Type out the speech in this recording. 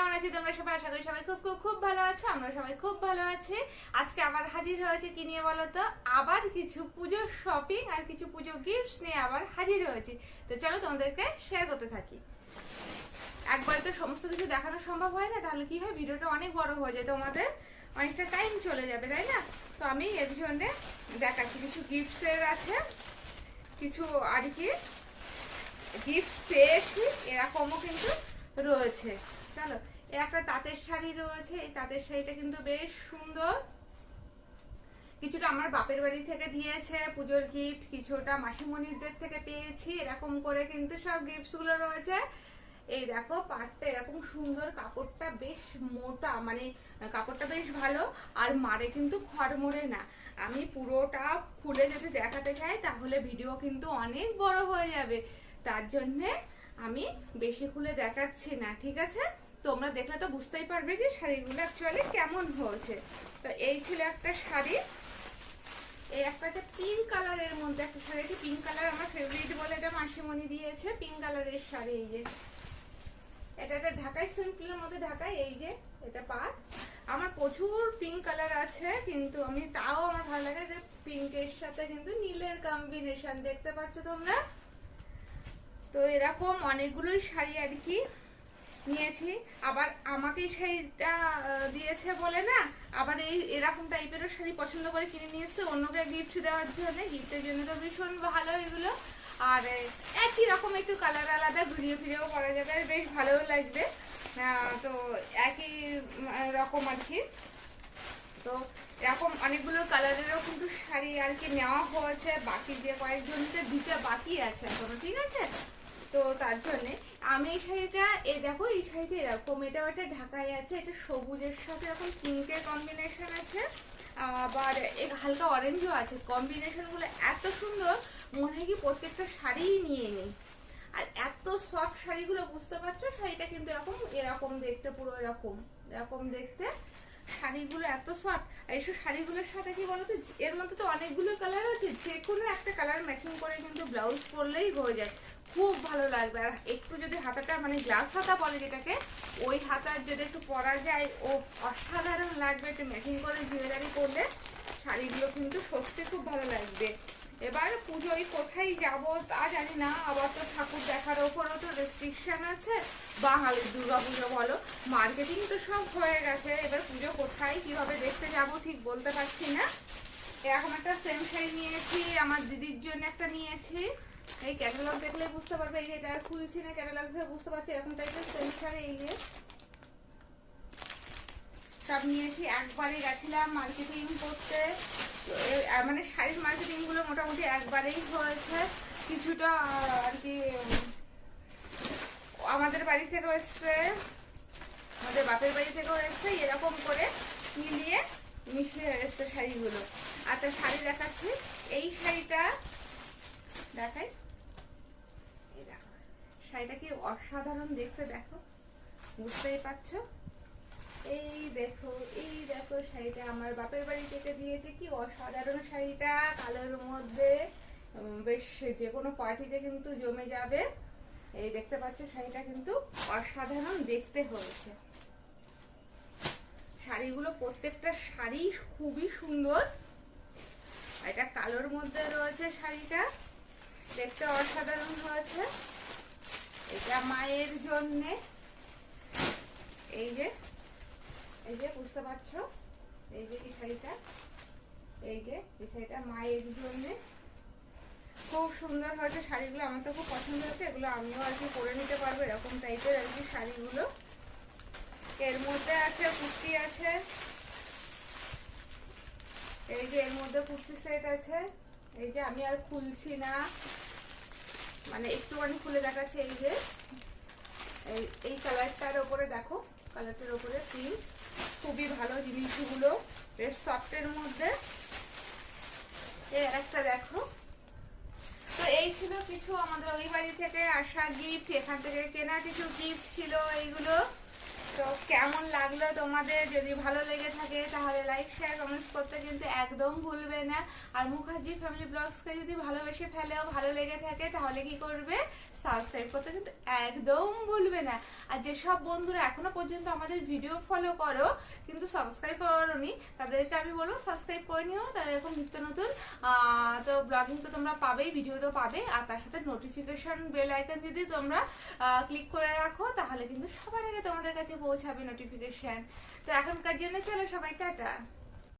কেমন আছি তোমরা সবাই? আশা করি সবাই খুব খুব খুব ভালো আছো। আমরা সবাই খুব ভালো আছি। আজকে আবার হাজির হয়েছে কি নিয়ে বলো তো? আবার কিছু পুজোর শপিং আর কিছু পুজো গিফটস নিয়ে আবার হাজির হয়েছি। তো চলো তোমাদেরকে শেয়ার করতে থাকি। একবার তো সমস্ত কিছু দেখানো সম্ভব হয় না, তাহলে কি হয়? ভিডিওটা অনেক বড় হয়ে যায় তোমাদের অনেকটা টাইম চলে যাবে, তাই না? তো আমি এর জন্য দেখাচ্ছি, কিছু গিফটসের আছে। কিছু আর কি গিফট পেয়েছি, এরকমও কিন্তু রয়েছে। এ একটা তাঁতের শাড়ি রয়েছে, এই তাঁতের শাড়িটা কিন্তু বেশ সুন্দর। কিছুটা আমার বাপের বাড়ি থেকে দিয়েছে, পুজোর গিফট কিছুটা মাসিমণিরদের থেকে পেয়েছি, এরকম করে কিন্তু সব গিফটসগুলো রয়েছে। এই দেখো, পাটটা এরকম সুন্দর, কাপড়টা বেশ মোটা মানে কাপড়টা বেশ ভালো, আর মারে কিন্তু খড়মড়ে না। আমি পুরোটা খুলে যদি দেখাতে চাই, তাহলে ভিডিও কিন্তু অনেক বড় হয়ে যাবে। তার জন্যে আমি বেশি খুলে দেখাচ্ছি না, ঠিক আছে? তোমরা দেখলে তো বুঝতেই পারবে যে শাড়িগুলো অ্যাকচুয়ালি কেমন হয়েছে। তো এই ছিল একটা শাড়ি। এই একটা যে পিঙ্ক কালারের মধ্যে একটা শাড়ি পিঙ্ক কালার আমার ফেভারিট বলে এটা মাসিমণি দিয়েছে পিঙ্ক কালারের শাড়ি এই যে। এটা একটা ঢাকাই সিম্পলের মধ্যে ঢাকাই, এই যে, এটা পাট আমার প্রচুর পিঙ্ক কালার আছে, কিন্তু আমি তাও আমার ভালো লাগে যে পিঙ্কের সাথে কিন্তু নীলের কম্বিনেশন দেখতে পাচ্ছ তোমরা। তো এরকম অনেকগুলোই শাড়ি আর কি নিয়েছি। আবার আমাকে শাড়িটা দিয়েছে বলে না, আবার এই এরকম টাইপেরও শাড়ি পছন্দ করে কিনে নিয়ে এসছে, অন্যকে গিফট দেওয়ার জন্য গিফটের জন্য তো ভীষণ ভালো এগুলো। আর একই রকম একটু কালার আলাদা, ঘুরিয়ে ফিরেও করা যাবে আর বেশ ভালোও লাগবে। তো একই রকম আর কি। তো এরকম অনেকগুলো কালারেরও কিন্তু শাড়ি আর কি নেওয়া হয়েছে, বাকি যে কয়েকজনকে দিতে বাকি আছে এখনও, ঠিক আছে? তো তার জন্যে আমি এই শাড়িটা এ দেখো, এই শাড়িটা এরকম। এটাও একটা ঢাকায় আছে, এটা সবুজের সাথে এরকম পিঙ্কের কম্বিনেশন আছে। আবার হালকা অরেঞ্জও আছে। কম্বিনেশনগুলো এত সুন্দর, মনে হয় কি প্রত্যেকটা শাড়িই নিয়ে নিই। আর এত সফট শাড়িগুলো বুঝতে পারছ? শাড়িটা কিন্তু এরকম এরকম দেখতে, পুরো এরকম। এরকম দেখতে। শাড়িগুলো এত সফট আর এইসব শাড়িগুলোর সাথে কি বলতো? এর মধ্যে তো অনেকগুলো কালার আছে। যে কোনো একটা কালার ম্যাচিং করে কিন্তু ব্লাউজ পরলেই হয়ে যায়। খুব ভালো লাগবে। আর একটু যদি হাতাটা মানে গ্লাস হাতা বলে যেটাকে, ওই হাতার যদি একটু পরা যায়, ও অসাধারণ লাগবে। একটু ম্যাচিং করে জুয়েলারি করলে শাড়িগুলো কিন্তু সত্যি খুব ভালো লাগবে। এবার পুজোয় কোথায় যাব তা জানি না। আবার তো ঠাকুর দেখার ওপরও তো রেস্ট্রিকশন আছে। বাঙালির দুর্গা পুজো বলো মার্কেটিং তো সব হয়ে গেছে। এবার পুজো কোথায়, কীভাবে দেখতে যাব ঠিক বলতে পারছি না। এরকম একটা সেম শাড়ি নিয়েছি, আমার দিদির জন্য একটা নিয়েছি। এই ক্যাটালগ দেখলে বুঝতে পারবে, এই যে এটা খুলছি না ক্যাটালগ থেকে বুঝতে পারছি, এরকম টাইপের শাড়ি এই যে। সব নিয়েছি একবারে গেছিলাম মার্কেটিং করতে। মানে শাড়ির মার্কেটিংগুলো মোটামুটি একবারেই হয়েছে। কিছুটা আর কি আমাদের বাড়ি থেকেও এসছে। আমাদের বাপের বাড়ি থেকেও এসছে, এরকম করে মিলিয়ে মিশিয়ে এসছে শাড়িগুলো। আচ্ছা শাড়ি দেখাচ্ছি, এই শাড়িটা দেখাই। এই দেখো শাড়িটা কি অসাধারণ দেখতে দেখো, বুঝতেই পারছ? এই দেখো এই দেখো শাড়িটা আমার বাপের বাড়ি থেকে দিয়েছে, কি অসাধারণ শাড়িটা। কালোর মধ্যে বেশ যে কোনো পার্টিতে কিন্তু জমে যাবে। এই দেখতে পাচ্ছ শাড়িটা কিন্তু অসাধারণ দেখতে হয়েছে। শাড়িগুলো প্রত্যেকটা শাড়ি খুবই সুন্দর। এটা কালোর মধ্যে রয়েছে শাড়িটা। দেখতে অসাধারণ হয়েছে। এটা মায়ের জন্যে। এই যে এই যে, বুঝতে পারছ? এই যে এই শাড়িটা এই যে এই শাড়িটা মায়ের জন্য। খুব সুন্দর হয়েছে শাড়িগুলো, আমার তো খুব পছন্দ হয়েছে, এগুলো আমিও আর কি পরে নিতে পারব, এরকম টাইপের আর কি শাড়িগুলো। এর মধ্যে আছে কুর্তি আছে। এই যে এর মধ্যে কুর্তি সেট আছে। এই যে আমি আর খুলছি না। মানে একটুখানি খুলে দেখাচ্ছে এই যে। এই এই কালারটার ওপরে দেখো কালারটার ওপরে প্রিন্ট খুবই ভালো জিনিসগুলো, বেশ সফটের মধ্যে। একটা দেখো। তো এই ছিল কিছু আমাদের ওই বাড়ি থেকে আসা গিফট এখান থেকে কেনা কিছু গিফট ছিল এইগুলো। তো কেমন লাগল তোমাদের? যদি ভালো লেগে থাকে তাহলে লাইক শেয়ার কমেন্টস করতে কিন্তু একদম ভুলবে না। আর মুখার্জি ফ্যামিলি ব্লগসকে যদি ভালোবেসে ফেলেও ভালো লেগে থাকে তাহলে কি করবে? সাবস্ক্রাইব করতে কিন্তু একদম ভুলবে না। আর যেসব বন্ধুরা এখনও পর্যন্ত আমাদের ভিডিও ফলো করো, কিন্তু সাবস্ক্রাইব করোনি, তাদেরকে আমি বলব সাবস্ক্রাইব করে নিও। তারা এরকম নিত্য নতুন তো ব্লগিং তো তোমরা পাবেই ভিডিও তো পাবে আর তার সাথে নোটিফিকেশন বেল আইকন যদি তোমরা ক্লিক করে রাখো তাহলে কিন্তু সবার আগে তোমাদের কাছে পৌঁছাবে নোটিফিকেশন তো এখনকার জন্য চলো সবাই টাটা।